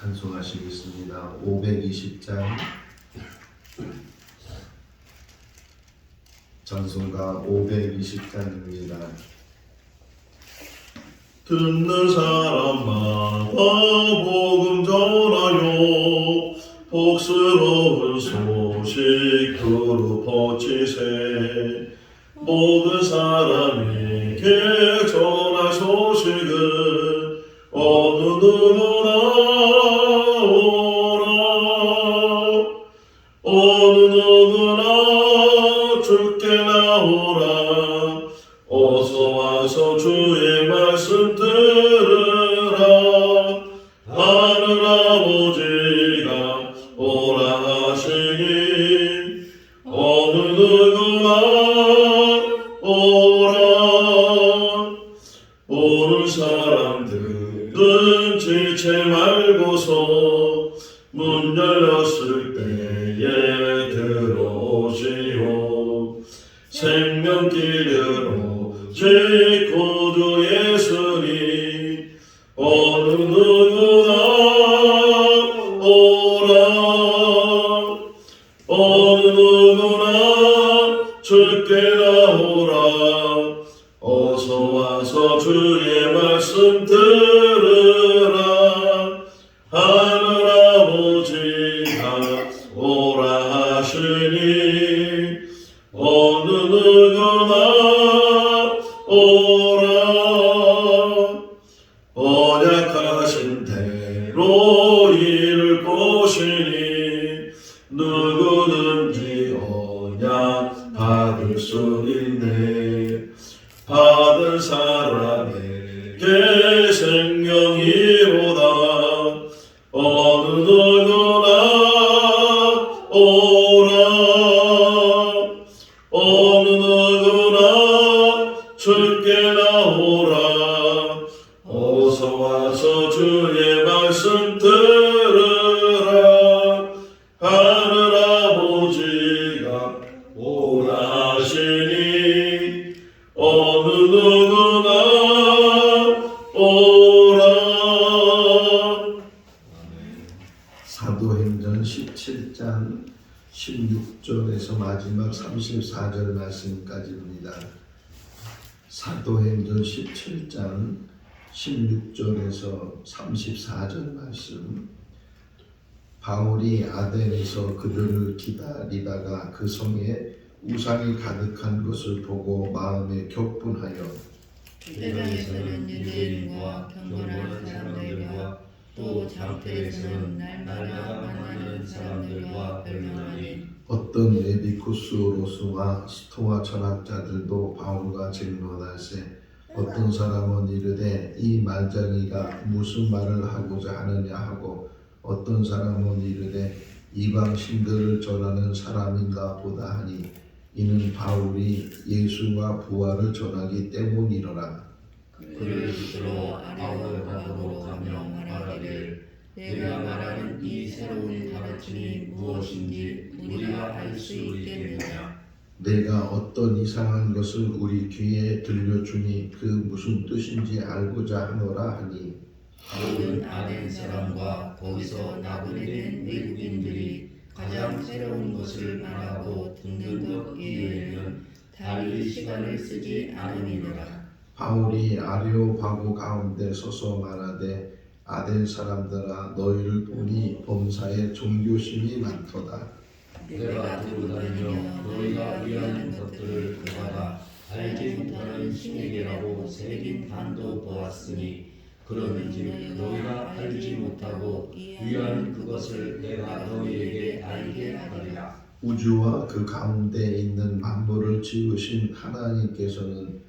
찬송하시겠습니다. 520장 찬송가 520장입니다. 듣는 사람마다 복음 전하여 복스러운 소식 두루 퍼치세 모든 사람에게 전할 소식은 어느 누구나 어 오 사도행전 17장 16절에서 마지막 34절 말씀까지입니다. 사도행전 17장 16절에서 34절 말씀 바울이 아덴에서 그들을 기다리다가 그 성에 우상이 가득한 것을 보고 마음에 격분하여 베드로에서는 유대인과 경건한 사람들과 또 장태에서는 날마다 만나는 사람들과 변론하니 어떤 에비쿠스 로스와 스토아 철학자들도 바울과 쟁론하세 어떤 사람은 이르되 이 말장이가 무슨 말을 하고자 하느냐 하고 어떤 사람은 이르되 이방 신들을 전하는 사람인가 보다 하니 이는 바울이 예수와 부활을 전하기 때문이로라 그를 붙들어 아레오파고로 가며 말하기를 내가 말하는 이 새로운 가르침이 무엇인지 우리가 알 수 있겠느냐? 내가 어떤 이상한 것을 우리 귀에 들려주니 그 무슨 뜻인지 알고자 하노라 하니. 바울은 아덴 사람과 거기서 나그네된 외국인들이 가장 새로운 것을 말하고 듣는 것 이외에는 달리 시간을 쓰지 않으니라 바울이 아레오바고 가운데 서서 말하되 아덴 사람들아 너희를 보니 범사에 종교심이 많도다. 내가 들어다니며 너희가 위하는 것들을 보다가 알지 못하는 신에게라고 새긴 반도 보았으니 그러는즉 너희가 알지 못하고 위하는 그것을 내가 너희에게 알게 하리라. 우주와 그 가운데 있는 만물을 지으신 하나님께서는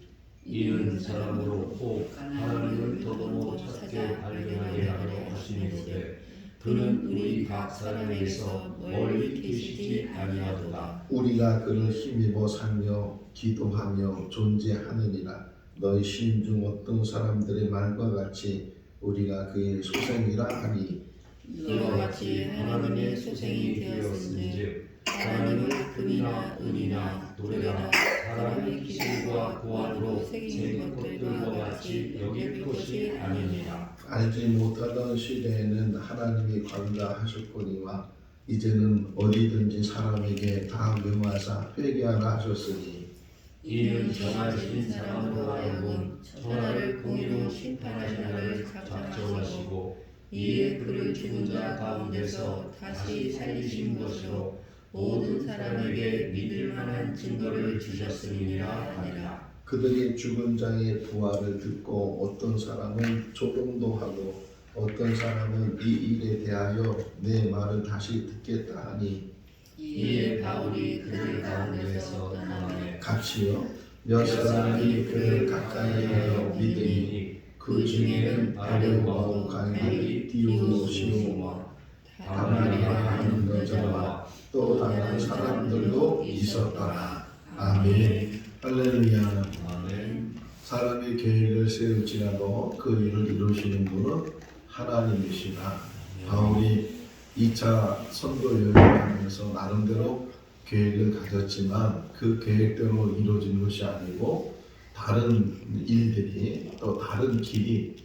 이는 사람으로 혹 하나님을 더더욱 찾게 발견하게 하려 하시는데 그는 우리 각 사람에게서 멀리 계시지 아니하도다. 우리가 그를 힘입어 살며 기도하며 존재하느니라 너희 신중 어떤 사람들의 말과 같이 우리가 그의 소생이라 하니 이와 같이 하나님의 소생이 되었은즉 하나님을 금이나 은이나 노래나 사람의 기술과 고안으로 새긴 것들과 같이 여길 것이 아니니라. 알지 못하던 시대에는 하나님이 관가하셨거니와 이제는 어디든지 사람에게 다 명하사 회개하라 하셨으니 이는 정하신 사람으로 하여금 천하를 공의로 심판하시나를 작정하시고 이에 그를 죽은 자 가운데서 다시 살리신 것으로 모든 사람에게 믿을 만한 증거를 주셨음이라 하니라. 그들이 죽은 자의 부활을 듣고 어떤 사람은 조롱도 하고 어떤 사람은 이 일에 대하여 내 말을 다시 듣겠다 하니 이에 바울이 그들 가운데서 떠나매 같이요 몇 사람이 그를 가까이 하여 믿으니 그 중에는 바르바오 갈리 디오노시오와 다마리아 하는 여자와 또 다른 사람들도 있었더라 아멘 할렐루야 아멘. 사람의 계획을 세울지라도 그 일을 이루시는 분은 하나님이시다. 바울이 2차 선도 여행을 하면서 나름대로 계획을 가졌지만 그 계획대로 이루어진 것이 아니고 다른 일들이 또 다른 길이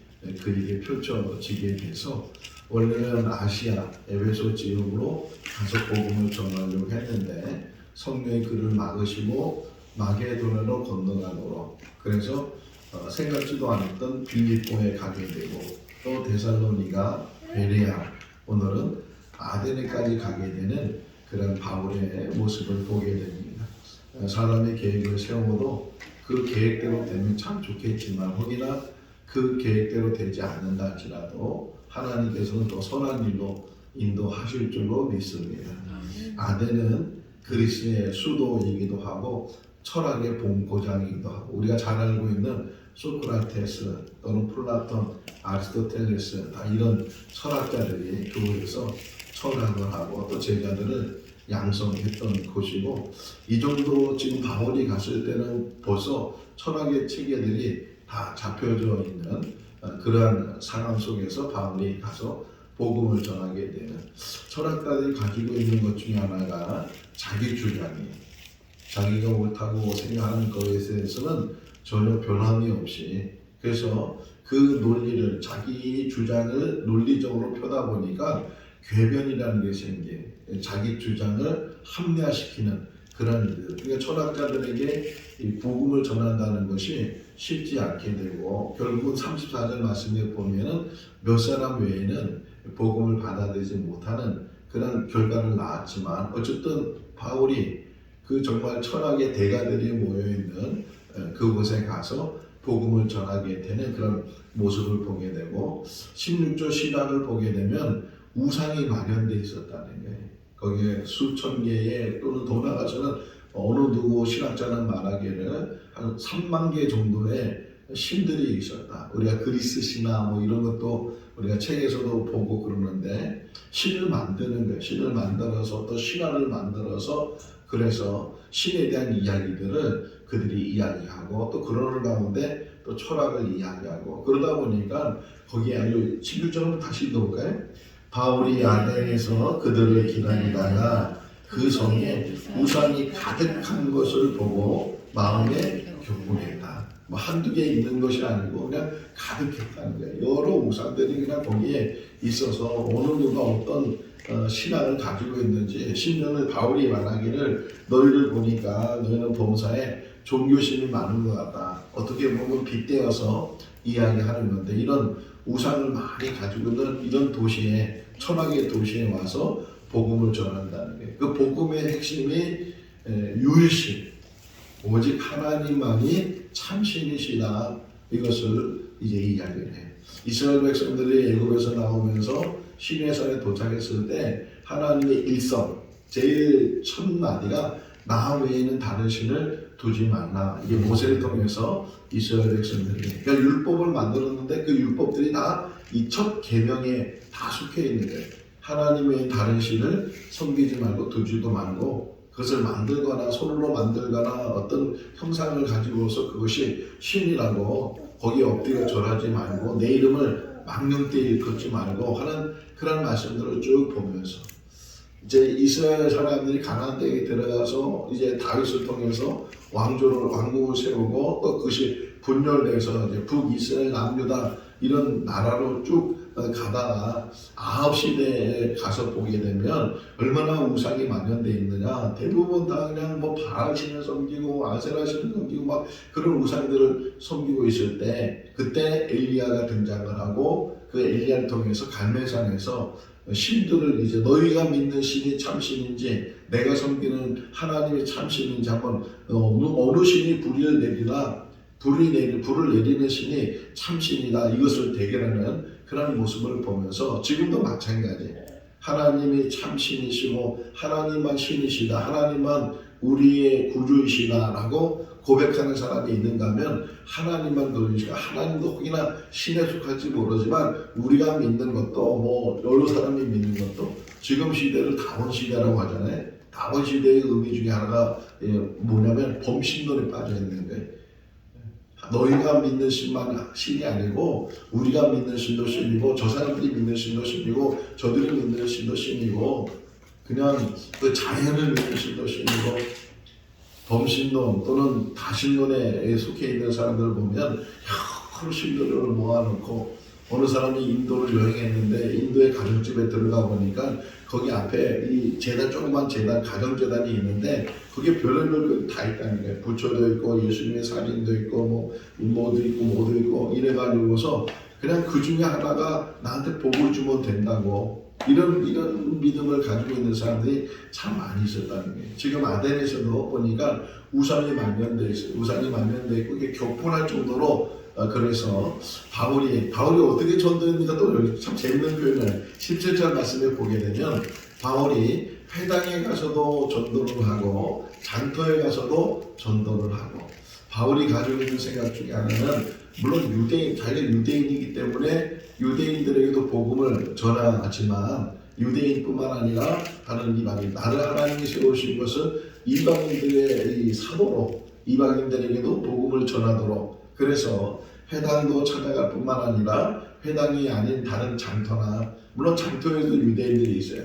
그에게 펼쳐지게 돼서 원래는 아시아 에베소 지역으로 가서 복음을 전하려고 했는데 성령이 그를 막으시고 마게도나로 건너가도록 그래서 어, 생각지도 않았던 빌립보에 가게 되고 또 데살로니가 베레아 오늘은 아데네까지 가게 되는 그런 바울의 모습을 보게 됩니다. 어, 사람의 계획을 세워도 그 계획대로 되면 참 좋겠지만 혹이나 그 계획대로 되지 않는다 할지라도 하나님께서는 또 선한 일로 인도하실 줄로 믿습니다. 아덴은 그리스의 수도이기도 하고 철학의 본고장이기도 하고 우리가 잘 알고 있는 소크라테스 또는 플라톤, 아리스토텔레스 다 이런 철학자들이 교회에서 철학을 하고 또 제자들을 양성했던 곳이고 이 정도 지금 바울이 갔을 때는 벌써 철학의 체계들이 다 잡혀져 있는 어, 그러한 상황 속에서 바울이 가서 복음을 전하게 되는 철학가들이 가지고 있는 것 중에 하나가 자기 주장이 자기가 옳다고 생각하는 것에 대해서는 전혀 변함이 없이 그래서 그 논리를 자기 주장을 논리적으로 펴다 보니까 궤변이라는 게 생긴 자기 주장을 합리화시키는 그런 일들 그러니까 철학자들에게 이 복음을 전한다는 것이 쉽지 않게 되고 결국은 34절 말씀에 보면은 몇 사람 외에는 복음을 받아들이지 못하는 그런 결과를 낳았지만 어쨌든 바울이 그 정말 철학의 대가들이 모여 있는 그곳에 가서 복음을 전하게 되는 그런 모습을 보게 되고 16조 신학을 보게 되면 우상이 마련돼 있었다는 거예요. 거기에 수천 개의 또는 더 나가서는 어느 누구 신학자는 말하기를 한 3만 개 정도의 신들이 있었다. 우리가 그리스 신화 뭐 이런 것도 우리가 책에서도 보고 그러는데 신을 만드는 거예요. 신을 만들어서 또 신화를 만들어서 그래서 신에 대한 이야기들을 그들이 이야기하고 또 그러는 가운데 또 철학을 이야기하고 그러다 보니까 거기에 아주 16절을 다시 읽어볼까요? 바울이 아덴에서 그들을 기다리다가 그 성에 우상이 가득한 것을 보고 마음에 경고했다. 뭐 한두 개 있는 것이 아니고 그냥 가득했다는 거예요. 여러 우상들이 그냥 거기에 있어서 어느 누가 어떤 어, 신앙을 가지고 있는지 10년을 바울이 말하기를 너희를 보니까 너희는 범사에 종교심이 많은 것 같다. 어떻게 보면 빗대어서 이야기하는 건데 이런 우상을 많이 가지고 있는 이런 도시에 천하의 도시에 와서 복음을 전한다는 게 그 복음의 핵심이 에, 유일신 오직 하나님만이 참신이시다 이것을 이제 이야기를 해요. 이스라엘 백성들이 애굽에서 나오면서 시내산에 도착했을 때 하나님의 일성 제일 첫 마디가 나 외에는 다른 신을 두지 말라. 이게 모세를 통해서 이스라엘 백성들이 그러니까 율법을 만들었는데 그 율법들이 다 이 첫 계명에 다 속해 있는 거예요. 하나님의 다른 신을 섬기지 말고 두지도 말고 그것을 만들거나 손으로 만들거나 어떤 형상을 가지고서 그것이 신이라고 거기에 엎드려 절하지 말고 내 이름을 망령되이 일컫지 말고 하는 그런 말씀들을 쭉 보면서 이제 이스라엘 사람들이 가나안 땅에 들어가서 이제 다윗을 통해서 왕조를 왕국을 세우고 또 그것이 분열돼서 이제 북이스라엘 남유다 이런 나라로 쭉 어, 가다가 아합 시대에 가서 보게 되면 얼마나 우상이 만연돼 있느냐. 대부분 다 그냥 뭐 바알신을 섬기고 아세라신을 섬기고 막 그런 우상들을 섬기고 있을 때 그때 엘리야가 등장을 하고 그 엘리야를 통해서 갈매산에서 신들을 이제 너희가 믿는 신이 참 신인지 내가 섬기는 하나님이 참 신인지 한번 어, 어느, 신이 불을 내리나 불이 내리 불을 내리는 신이 참 신이다. 이것을 대결하는 그런 모습을 보면서 지금도 마찬가지. 하나님이 참 신이시고 하나님만 신이시다. 하나님만 우리의 구주이시다라고 고백하는 사람이 있는가 하면 하나님만 그러시고 하나님도 혹이나 신에 속할지 모르지만 우리가 믿는 것도 뭐 여러 사람이 믿는 것도 지금 시대를 다원 시대라고 하잖아요. 다원 시대의 의미 중에 하나가 예, 뭐냐면 범신론에 빠져 있는 거예요. 너희가 믿는 신만 신이 아니고 우리가 믿는 신도 신이고 저 사람들이 믿는 신도 신이고 저들이 믿는 신도 신이고 그냥 그 자연을 믿는 신도 신이고 범신론 또는 다신론에 속해 있는 사람들을 보면 여러 신들을 모아놓고 어느 사람이 인도를 여행했는데 인도의 가정집에 들어가 보니까 거기 앞에 이 재단 조그만 재단 가정재단이 있는데 거기에 별의별 거다 있다는 거예요. 부처도 있고 예수님의 사진도 있고 뭐 뭐도 있고 뭐도 있고 이래가지고서 그냥 그 중에 하나가 나한테 복을 주면 된다고 이런 이런 믿음을 가지고 있는 사람들이 참 많이 있었다는 거예요. 지금 아덴에서도 보니까 우상이 만연돼 있어요. 우상이 만연돼 있고 이게 교포할 정도로 어, 그래서 바울이 바울이 어떻게 전도했는가 또 여기 참 재밌는 표현을 17절 말씀에 보게 되면 바울이 회당에 가서도 전도를 하고 장터에 가서도 전도를 하고 바울이 가지고 있는 생각 중에 하나는 물론 유대인 자기가 유대인이기 때문에 유대인들에게도 복음을 전하지만 유대인뿐만 아니라 다른 이방인 나를 하나님이 세우신 것은 이방인들의 이 사도로 이방인들에게도 복음을 전하도록 그래서 회당도 찾아갈 뿐만 아니라 회당이 아닌 다른 장터나 물론 장터에도 유대인들이 있어요.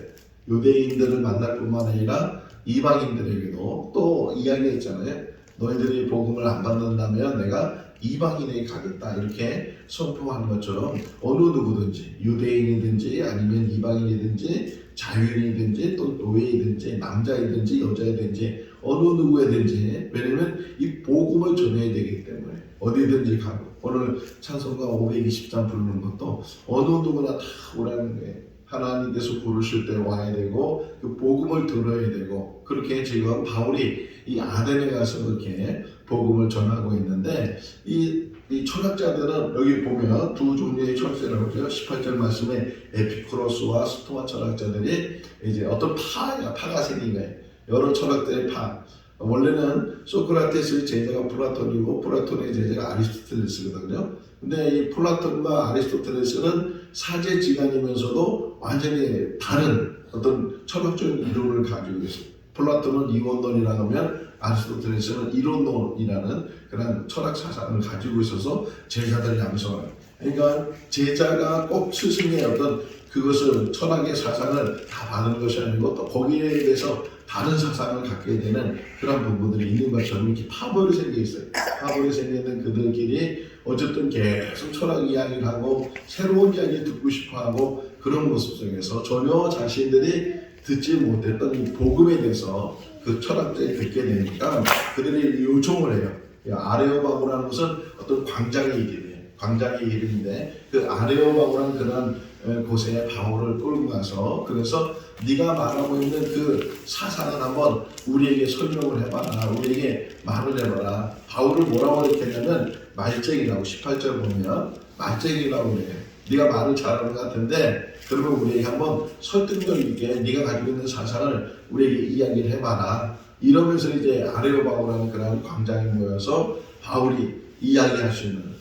유대인들을 만날 뿐만 아니라 이방인들에게도 또 이야기했잖아요. 너희들이 복음을 안 받는다면 내가 이방인에게 가겠다 이렇게 선포하는 것처럼 어느 누구든지 유대인이든지 아니면 이방인이든지 자유인이든지 또 노예이든지 남자이든지 여자이든지 어느 누구에든지 왜냐면 이 복음을 전해야 되기 때문에 어디든지 가고 오늘 찬송가 520장 부르는 것도 어느 누구나 다 오라는 거예요. 하나님께서 부르실 때 와야 되고 그 복음을 들어야 되고 그렇게 지금 바울이 이 아덴에 가서 그렇게 복음을 전하고 있는데 이, 이 철학자들은 여기 보면 두 종류의 철새라고 하죠. 18절 말씀에 에피쿠로스와 스토아 철학자들이 이제 어떤 파가 파가 생긴 거예요. 여러 철학들의 파. 원래는 소크라테스의 제자가 플라톤이고 플라톤의 제자가 아리스토텔레스거든요. 근데 이 플라톤과 아리스토텔레스는 사제지간이면서도 완전히 다른 어떤 철학적인 이론을 가지고 있어요. 플라톤은 이원론이라고 하면 아리스토텔레스는 이론론이라는 그런 철학 사상을 가지고 있어서 제자들 양성을. 그러니까 제자가 꼭 스승의 어떤 그것을 철학의 사상을 다 받은 것이 아니고 또 거기에 대해서 다른 사상을 갖게 되는 그런 부분들이 있는 것처럼 이렇게 파벌이 생겨 있어요. 파벌이 생겨 있는 그들끼리 어쨌든 계속 철학 이야기를 하고 새로운 이야기 듣고 싶어 하고 그런 모습 속에서 전혀 자신들이 듣지 못했던 이 복음에 대해서 그 철학자에 듣게 되니까 그들이 요청을 해요. 이 아레오바고라는 것은 어떤 광장의 이름이에요. 광장의 이름인데 그 아레오바고라는 그런 곳에 바울을 끌고 가서 그래서 네가 말하고 있는 그 사상을 한번 우리에게 설명을 해봐라. 우리에게 말을 해봐라. 바울을 뭐라고 했냐면 말쟁이라고 18절 보면 말쟁이라고 그래요. 네가 말을 잘하는 것 같은데 그러면 우리에게 한번 설득력 있게 네가 가지고 있는 사상을 우리에게 이야기를 해봐라. 이러면서 이제 아레오바고라는 그런 광장에 모여서 바울이 이야기할 수 있는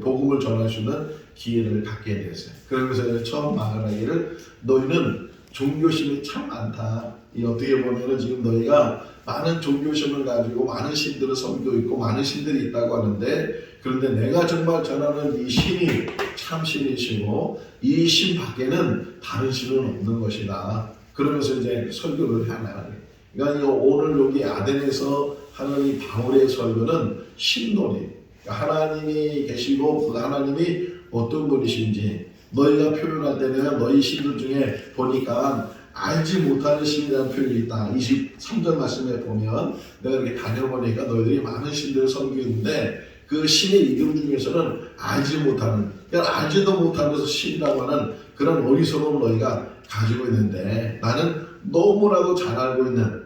복음을 전할 수 있는 기회를 갖게 됐어요. 그러면서 처음 말을 하기를 너희는 종교심이 참 많다. 이 어떻게 보면은 지금 너희가 많은 종교심을 가지고 많은 신들을 섬기고 있고 많은 신들이 있다고 하는데 그런데 내가 정말 전하는 이 신이 참 신이시고 이 신 밖에는 다른 신은 없는 것이다. 그러면서 이제 설교를 하나요. 그러니까 이 오늘 여기 아덴에서 하는 이 바울의 설교는 신론이 그러니까 하나님이 계시고 그 하나님이 어떤 분이신지 너희가 표현할 때는 너희 신들 중에 보니까 알지 못하는 신이라는 표현이 있다. 23절 말씀에 보면 내가 이렇게 다녀보니까 너희들이 많은 신들을 섬기는데 그 신의 이름 중에서는 알지 못하는, 그러니까 알지도 못하면서 신이라고 하는 그런 어리석음을 너희가 가지고 있는데 나는 너무나도 잘 알고 있는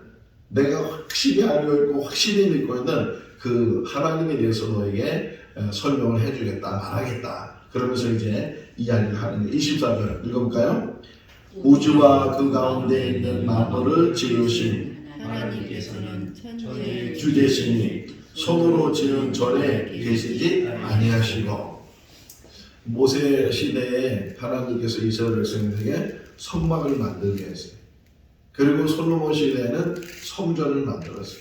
내가 확실히 알고 있고 확실히 믿고 있는 그 하나님에 대해서 너에게 어, 설명을 해주겠다, 말하겠다. 그러면서 이제 이야기를 하는 게 24절 읽어볼까요? 우주와 그 가운데 있는 만물을 지으신 하나님께서는 천지의 주제신이 손으로 지은 절에 계시지 아니하시고 모세 시대에 하나님께서 이스라엘 백성들에게 성막을 만들게 했어요. 그리고 솔로몬 시대에는 성전을 만들었어요.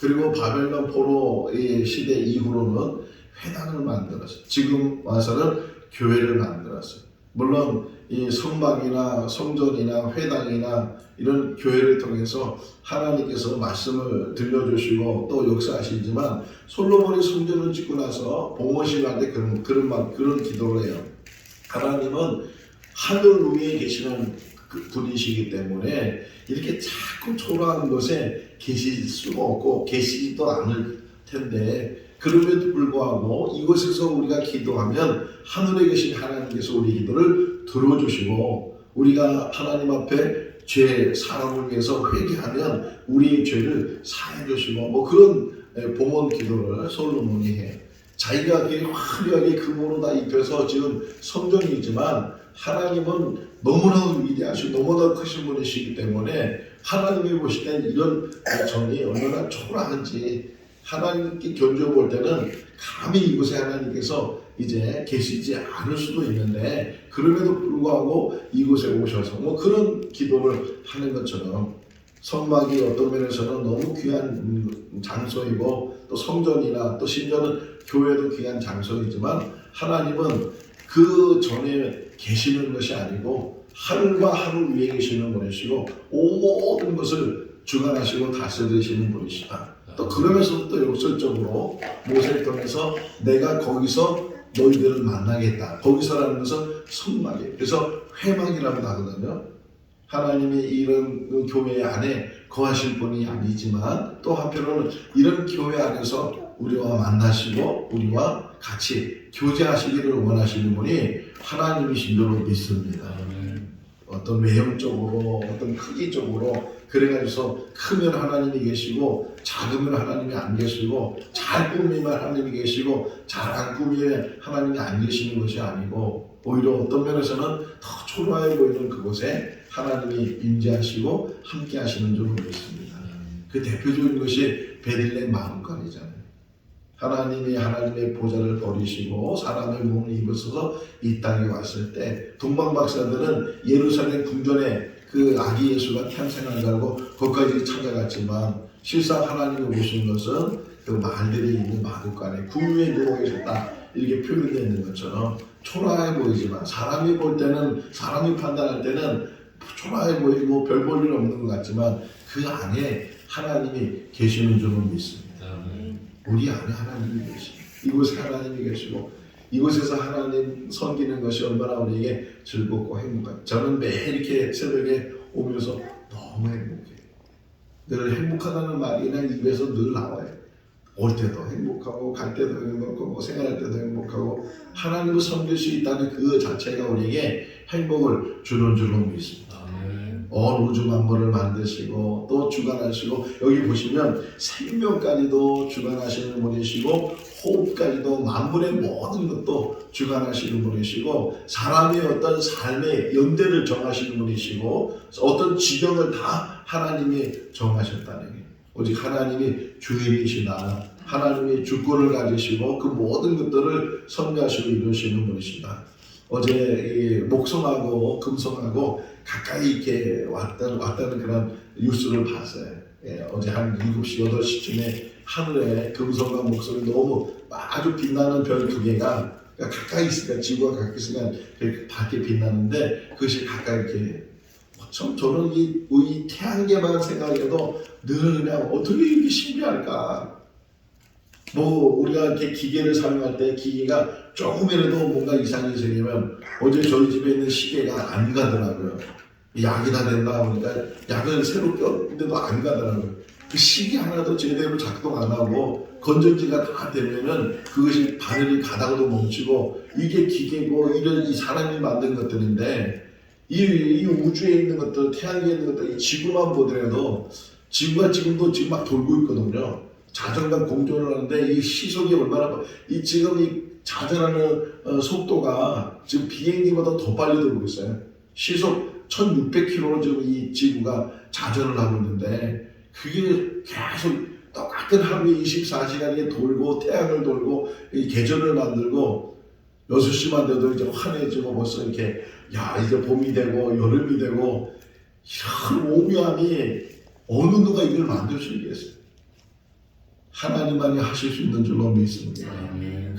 그리고 바벨론 포로의 시대 이후로는 회당을 만들었어요. 지금 와서는 교회를 만들었어요. 물론 이 성막이나 성전이나 회당이나 이런 교회를 통해서 하나님께서 말씀을 들려주시고 또 역사하시지만 솔로몬이 성전을 짓고 나서 봉헌식 할때 그런 그런 말 그런 기도를 해요. 하나님은 하늘 위에 계시는 그 분이시기 때문에 이렇게 자꾸 초라한 곳에 계실 수가 없고 계시지도 않을 텐데 그럼에도 불구하고 이곳에서 우리가 기도하면 하늘에 계신 하나님께서 우리 기도를 들어주시고 우리가 하나님 앞에 죄 사람을 위해서 회개하면 우리의 죄를 사해 주시고 뭐 그런 에, 봉헌 기도를 솔로몬이 해. 자기가 그 화려하게 금으로 다 입혀서 지금 성전이지만 하나님은 너무나도 위대하시고 너무나도 크신 분이시기 때문에 하나님이 보실 땐 이런 정이 얼마나 초라한지 하나님께 견뎌볼 때는 감히 이곳에 하나님께서 이제 계시지 않을 수도 있는데 그럼에도 불구하고 이곳에 오셔서 뭐 그런 기도를 하는 것처럼 성막이 어떤 면에서는 너무 귀한 음, 장소이고 또 성전이나 또 심지어는 교회도 귀한 장소이지만 하나님은 그 전에 계시는 것이 아니고 하늘과 하늘 위에 계시는 분이시고 온 모든 것을 주관하시고 다스리시는 분이시다. 또 그러면서 또 역설적으로 모세를 통해서 내가 거기서 너희들을 만나겠다. 거기서라는 것은 성막이에요. 그래서 회막이라고 하거든요. 하나님이 이런 그 교회 안에 거하실 분이 아니지만 또 한편으로는 이런 교회 안에서 우리와 만나시고 우리와 같이 교제하시기를 원하시는 분이 하나님이신 줄로 믿습니다. 어떤 외형적으로 어떤 크기적으로 그래가지고 크면 하나님이 계시고 작으면 하나님이 안 계시고 잘 꾸미면 하나님이 계시고 잘 안 꾸미면 하나님이 안 계시는 것이 아니고 오히려 어떤 면에서는 더 초라해 보이는 그곳에 하나님이 임재하시고 함께 하시는 줄로 믿습니다. 그 대표적인 것이 베들레헴 마음관이잖아요. 하나님이 하나님의 보좌를 버리시고 사람의 몸을 입으셔서 이 땅에 왔을 때 동방 박사들은 예루살렘 궁전에 그 아기 예수가 탄생한 줄 알고 거기까지 찾아갔지만 실상 하나님이 오신 것은 그 말들이 있는 마구간에 궁유에 누워 계셨다 이렇게 표현되어 있는 것처럼 초라해 보이지만 사람이 볼 때는 사람이 판단할 때는 초라해 보이고 별 볼 일 없는 것 같지만 그 안에 하나님이 계시는 줄로 믿습니다. 우리 안에 하나님이 계시고 이곳에 하나님이 계시고 이곳에서 하나님 섬기는 것이 얼마나 우리에게 즐겁고 행복한 저는 매일 이렇게 새벽에 오면서 너무 행복해요. 늘 행복하다는 말이 그냥 입에서 늘 나와요. 올 때도 행복하고 갈 때도 행복하고 뭐 생활할 때도 행복하고 하나님을 섬길 수 있다는 그 자체가 우리에게 행복을 주는 줄로 믿습니다. 온 우주 만물을 만드시고 또 주관하시고 여기 보시면 생명까지도 주관하시는 분이시고 호흡까지도 만물의 모든 것도 주관하시는 분이시고 사람의 어떤 삶의 연대를 정하시는 분이시고 어떤 지경을 다 하나님이 정하셨다는 게 오직 하나님이 주인이시다 하나님이 주권을 가지시고 그 모든 것들을 섭리하시고 이루시는 분이시다. 어제 이 목성하고 금성하고 가까이 이렇게 왔다는, 왔다는 그런 뉴스를 봤어요. 예, 어제 한 7시, 8시쯤에 하늘에 금성과 목소리 너무 아주 빛나는 별 두 개가 그러니까 가까이 있으니까 지구가 가까이 있으니까 밝게 빛나는데 그것이 가까이 이렇게 참 저는 이, 이 태양계만 생각해도 늘 그냥 어떻게 이렇게 신비할까 뭐 우리가 이렇게 기계를 사용할 때 기계가 조금이라도 뭔가 이상이 생기면 어제 저희 집에 있는 시계가 안 가더라고요. 약이 다 된다 보니까 약을 새로 꼈는데도 안 가더라고요. 그 시계 하나도 제대로 작동 안 하고 건전지가 다 되면은 그것이 바늘이 가다가도 멈추고 이게 기계고 이런 이 사람이 만든 것들인데 이, 이 우주에 있는 것들 태양에 있는 것들 이 지구만 보더라도 지구가 지금도 지금 막 돌고 있거든요. 자전과 공존을 하는데 이 시속이 얼마나 빠- 이 지금 이 자전하는 어, 속도가 지금 비행기보다 더 빨리 있어요. 시속 1600km로 지금 이 지구가 자전을 하고 있는데 그게 계속 똑같은 하루에 24시간이 돌고 태양을 돌고 이 계절을 만들고 6시만 돼도 이제 환해지고 벌써 이렇게 야 이제 봄이 되고 여름이 되고 이런 오묘함이 어느 누가 이걸 만들 수 있겠어요? 하나님만이 하실 수 있는 줄로 믿습니다.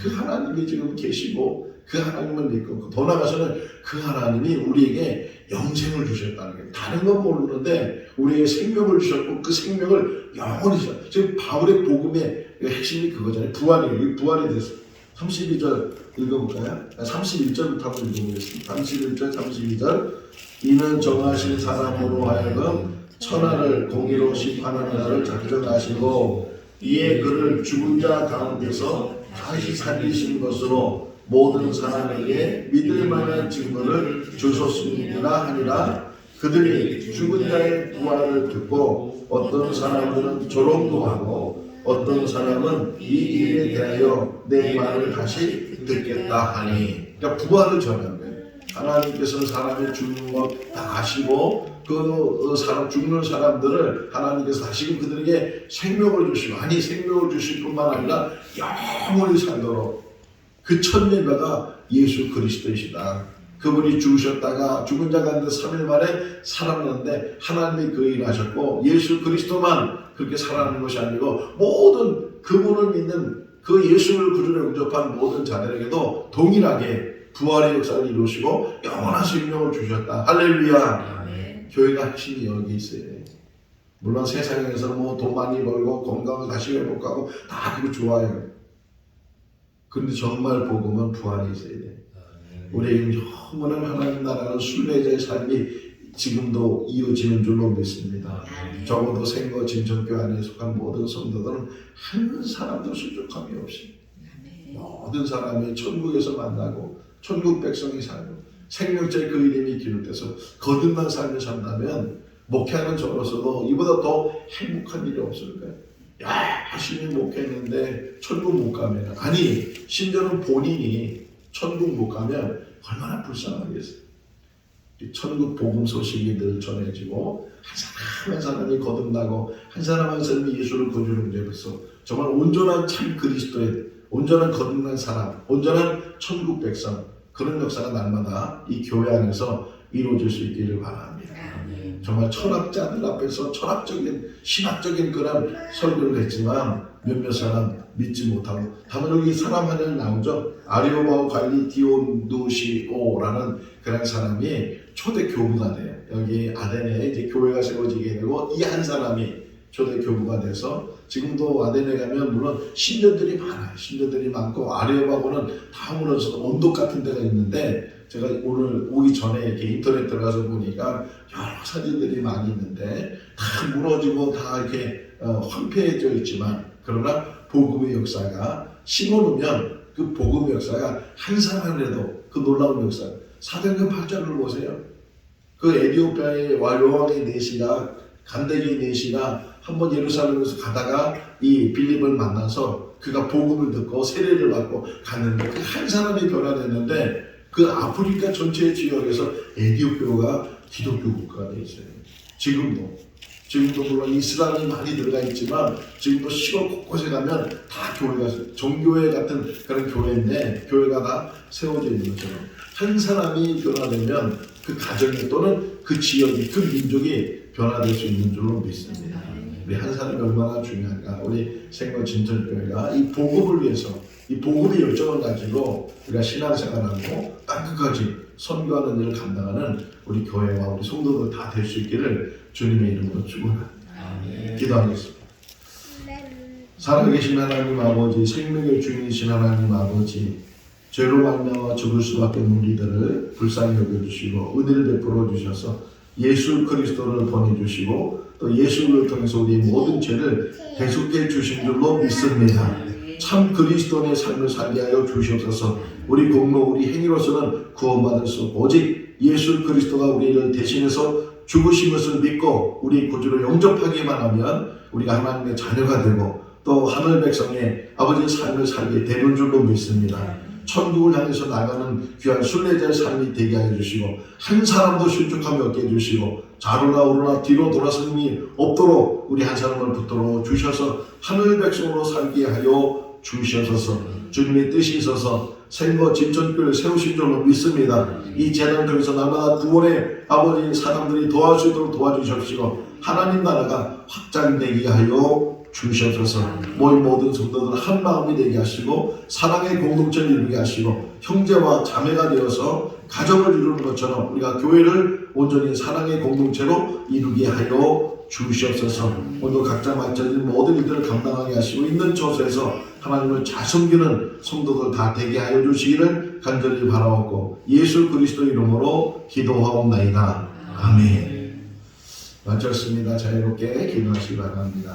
그 하나님이 지금 계시고 그 하나님을 믿고 더 나아가서는 그 하나님이 우리에게 영생을 주셨다는 거예요. 다른 건 모르는데 우리에게 생명을 주셨고 그 생명을 영원히 주셨 지금 바울의 복음의 핵심이 그거잖아요. 부활이에요. 이 부활이 됐어요. 32절 읽어볼까요? 31절부터 한번 읽어보겠습니다. 31절, 32절 이는 정하신 사람으로 하여금 천하를 공의로 심판하는 자를 작정하시고 이에 그를 죽은 자 가운데서 다시 살리신 것으로 모든 사람에게 믿을 만한 증거를 주셨습니다 하니라. 그들이 죽은 자의 부활을 듣고 어떤 사람들은 조롱도 하고 어떤 사람은 이 일에 대하여 내 말을 다시 듣겠다 하니. 그러니까 부활을 전하는 하나님께서는 사람이 죽는 것 다 아시고 그 사람 죽는 사람들을 하나님께서 다시금 그들에게 생명을 주시고 아니 생명을 주실 뿐만 아니라 영원히 살도록 그 첫 예배가 예수 그리스도이시다. 그분이 죽으셨다가 죽은 자 가운데 3일 만에 살아났는데 하나님이 그 일을 하셨고 예수 그리스도만 그렇게 살아나는 것이 아니고 모든 그분을 믿는 그 예수를 구주로 영접한 모든 자들에게도 동일하게 부활의 역사를 이루시고 영원한 생명을 주셨다. 할렐루야. 교회가 핵심이 여기 있어요. 물론 세상에서 뭐 돈 많이 벌고 건강을 다시 회복하고 다 그거 좋아요. 그런데 정말 복음은 부활이 있어야 돼. 우리에게 영원한 하나님 나라는 순례자의 삶이 지금도 이어지는 줄로 믿습니다. 적어도 생거 진천교 안에 속한 모든 성도들은 한 사람도 수족함이 없이 아멘. 모든 사람이 천국에서 만나고 천국 백성이 살고 생명체 그 이름이 기록돼서 거듭난 삶을 산다면 목회하는 저로서도 이보다 더 행복한 일이 없을까요? 열심히 목회했는데 천국 못 가면 아니 심지어는 본인이 천국 못 가면 얼마나 불쌍하겠어요. 이 천국 복음 소식이 늘 전해지고 한 사람 한 사람이 거듭나고 한 사람 한 사람이 예수를 거주로 문제로서 정말 온전한 참 그리스도의 온전한 거듭난 사람, 온전한 천국 백성 그런 역사가 날마다 이 교회 안에서 이루어질 수 있기를 바랍니다. 정말 철학자들 앞에서 철학적인 신학적인 그런 설교를 했지만 몇몇 사람 믿지 못하고 다만 여기 사람 하나 나오죠. 아리오바오 갈리 디온누시오라는 그런 사람이 초대 돼요. 여기 아데네에 이제 교회가 세워지게 되고 이 한 사람이 초대 교부가 돼서 지금도 아데네 가면 물론 신전들이 많아요 신전들이 많고 아리오바고는 다음으로서 언덕 같은 데가 있는데 제가 오늘 오기 전에 이렇게 인터넷 들어가서 보니까 여러 사진들이 많이 있는데 다 무너지고 다 이렇게 어, 황폐해져 있지만 그러나 복음의 역사가 심어놓으면 그 복음의 역사가 한 사람이라도 그 놀라운 역사 사도행전 8절을 보세요. 그 에디오피아의 여왕의 내시가 간대기 내시가 한번 예루살렘에서 가다가 이 빌립을 만나서 그가 복음을 듣고 세례를 받고 갔는데 그 한 사람이 변화됐는데 그 아프리카 전체 지역에서 에디오피아가 기독교 국가가 돼 있어요. 지금도 지금도 물론 이슬람이 많이 들어가 있지만 지금도 시골 곳곳에 가면 다 교회가 정교회 같은 그런 교회인데 교회가 다 세워져 있는 것처럼 한 사람이 변화되면 그 가정에 또는 그 지역이 그 민족이 변화될 수 있는 줄로 믿습니다. 우리 한 사람이 얼마나 중요한가. 우리 생각 진천교회가 이 보급을 위해서 이 보급의 열정을 가지고 우리가 신앙생활하고 따뜻하게 선교하는 일을 감당하는 우리 교회와 우리 성도들 다 될 수 있기를 주님의 이름으로 축원합니다. 기도하겠습니다. 살아계신 하나님 아버지, 생명의 주인이신 하나님 아버지, 죄로 말미암아 죽을 수밖에 없는 우리들을 불쌍히 여겨주시고 은혜를 베풀어 주셔서 예수 그리스도를 보내주시고 또 예수를 통해서 우리 모든 죄를 대속해 주신 줄로 믿습니다. 참 그리스도의 삶을 살게 하여 주시옵소서. 우리 공로, 우리 행위로서는 구원받을 수 오직 예수 그리스도가 우리를 대신해서 죽으신 것을 믿고 우리 구주로 영접하기만 하면 우리가 하나님의 자녀가 되고 또 하늘 백성의 아버지의 삶을 살게 되는 줄로 믿습니다. 천국을 향해서 나가는 귀한 순례자의 삶이 되게 하여 주시고 한 사람도 실족함이 없게 해주시고 좌로나 우로나 뒤로 돌아서림이 없도록 우리 한 사람을 붙들어 주셔서 하늘 백성으로 살게 하여 주시옵소서. 주님의 뜻이 있어서 생거 진천교를 세우신 줄로 믿습니다. 이 재난 통해서 날마다 구원의 아버지 사람들이 있도록 도와주십시오 하나님 나라가 확장되게 하여 주시옵소서. 모인 모든 성도들 한 마음이 되게 하시고 사랑의 공동체를 이루게 하시고 형제와 자매가 되어서 가정을 이루는 것처럼 우리가 교회를 온전히 사랑의 공동체로 이루게 하여 주시옵소서. 오늘 각자 맡겨진 모든 일들을 감당하게 하시고 있는 처소에서 하나님을 잘 섬기는 성도들 다 되게 하여 주시기를 간절히 바라옵고 예수 그리스도 이름으로 기도하옵나이다. 아멘. 마쳤습니다. 자유롭게 기도하시기 바랍니다